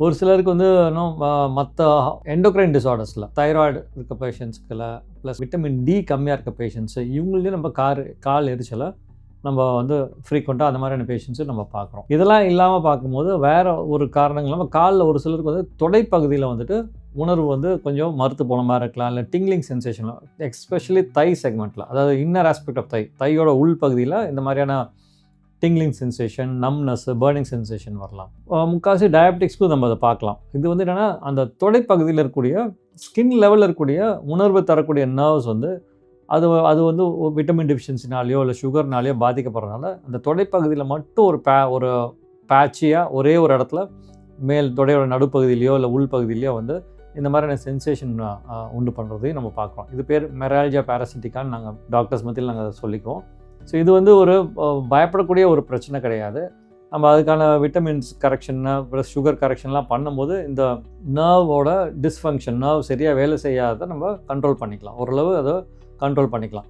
ஒரு சிலருக்கு வந்து இன்னும் மற்ற எண்டோக்ரைன் டிசார்டர்ஸில் தைராய்டு இருக்க பேஷண்ட்ஸ்க்குல ப்ளஸ் விட்டமின் டி கம்மியாக இருக்க பேஷண்ட்ஸு இவங்களையும் நம்ம கார் கால் எரிச்சலை நம்ம வந்து ஃப்ரீக்வெண்ட்டாக அந்த மாதிரியான பேஷண்ட்ஸு நம்ம பார்க்குறோம். இதெல்லாம் இல்லாமல் பார்க்கும்போது வேறு ஒரு காரணங்கள் இல்லாமல் காலில் ஒரு சிலருக்கு வந்து தொடைப்பகுதியில் வந்துட்டு உணர்வு வந்து கொஞ்சம் மறுத்து போன மாதிரி இருக்கலாம் இல்லை டிங்லிங் சென்சேஷனில் எஸ்பெஷலி தை செக்மெண்ட்டில் அதாவது இன்னர் ஆஸ்பெக்ட் ஆஃப் தை தையோட உள் பகுதியில் இந்த மாதிரியான tingling sensation numbness burning sensation வரலாம். முக்கால்வாசி டயபெட்டிக்ஸ்க்கும் நம்ம அதை பார்க்கலாம். இது வந்து என்னென்னா அந்த தொடைப்பகுதியில் இருக்கக்கூடிய ஸ்கின் லெவலில் இருக்கக்கூடிய உணர்வு தரக்கூடிய நர்வ்ஸ் வந்து அது அது வந்து விட்டமின் டெஃபிஷியன்சினாலேயோ இல்லை சுகர்னாலேயோ பாதிக்கப்படுறதுனால அந்த தொடைப்பகுதியில் மட்டும் ஒரு பே ஒரு பேட்சியாக ஒரே ஒரு இடத்துல மேல் தொடையோட நடுப்பகுதியிலையோ இல்லை உள்பகுதியிலையோ வந்து இந்த மாதிரியான சென்சேஷன் உண்டு பண்ணுறதையும் நம்ம பார்க்குறோம். இது பேர் மெராலஜியா பேராசிட்டிக்கான்னு நாங்கள் டாக்டர்ஸ் மத்தியில் நாங்கள் அதை சொல்லிக்குவோம் ஸோ இது வந்து ஒரு பயப்படக்கூடிய ஒரு பிரச்சனை கிடையாது. நம்ம அதுக்கான விட்டமின்ஸ் கரெக்ஷன் ப்ளஸ் சுகர் கரெக்ஷன்லாம் பண்ணும்போது இந்த நர்வோட டிஸ்ஃபங்க்ஷன் நர்வ் சரியாக வேலை செய்யாத நம்ம கண்ட்ரோல் பண்ணிக்கலாம். ஓரளவு அதை கண்ட்ரோல் பண்ணிக்கலாம்.